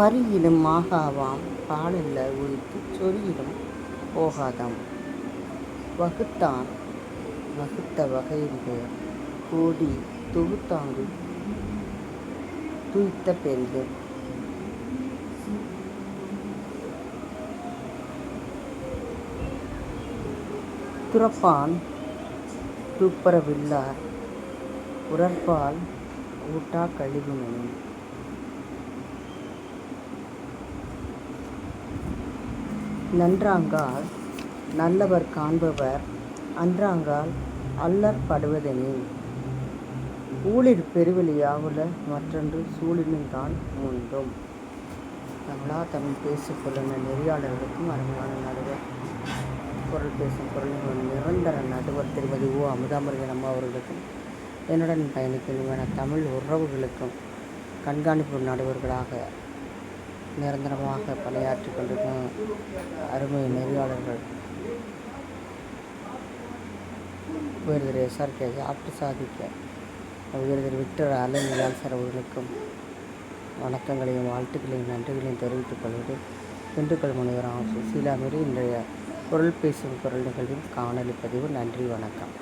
பரியிலும் ஆகாவாம் பாலில்ல உயிர்த்துச் சொரியிலும் போகாதாம். வகுத்தான் வகுத்த வகையின் கோடி தொகுத்தாங்கு துய்த்த பெரிது துறப்பான் துப்பரவில்லார் உரற்பால் ஊட்டா கழிவுமெனும் நன்றாங்கால் நல்லவர் காண்பவர் அன்றாங்கால் அல்லற்படுவதெனே ஊழிற் பெருவெளியாவுல மற்றொன்று சூழினுந்தான் முந்தும் தமிழா தமிழ் பேசிக் நெறியாளர்களுக்கும் அருமையான நடுவர். குரல் பேசும் குரல் நிரந்தர நடுவர் திருமதி ஓ அமுதாமிருகன் அம்மா அவர்களுக்கும் என்னுடன் பயணிக்கின்றன தமிழ் உறவுகளுக்கும் கண்காணிப்பு நடுவர்களாக நிரந்தரமாக பணியாற்றி கொண்டிருக்கும் அருமை நெறியாளர்கள். உயர்திரு எஸ்ஆர்கே ஆப்டு சாதிக்க உயர்திரு விக்டர் அலன் சார் அவர்களுக்கும் வணக்கங்களையும் வாழ்த்துக்களையும் நன்றிகளையும் தெரிவித்துக் கொள்வது திண்டுக்கல் முனைவர் சுசீலா மீறி இன்றைய குரல் பேசும் குரல் நிகழ்வின் காணொலி பதிவு. நன்றி வணக்கம்.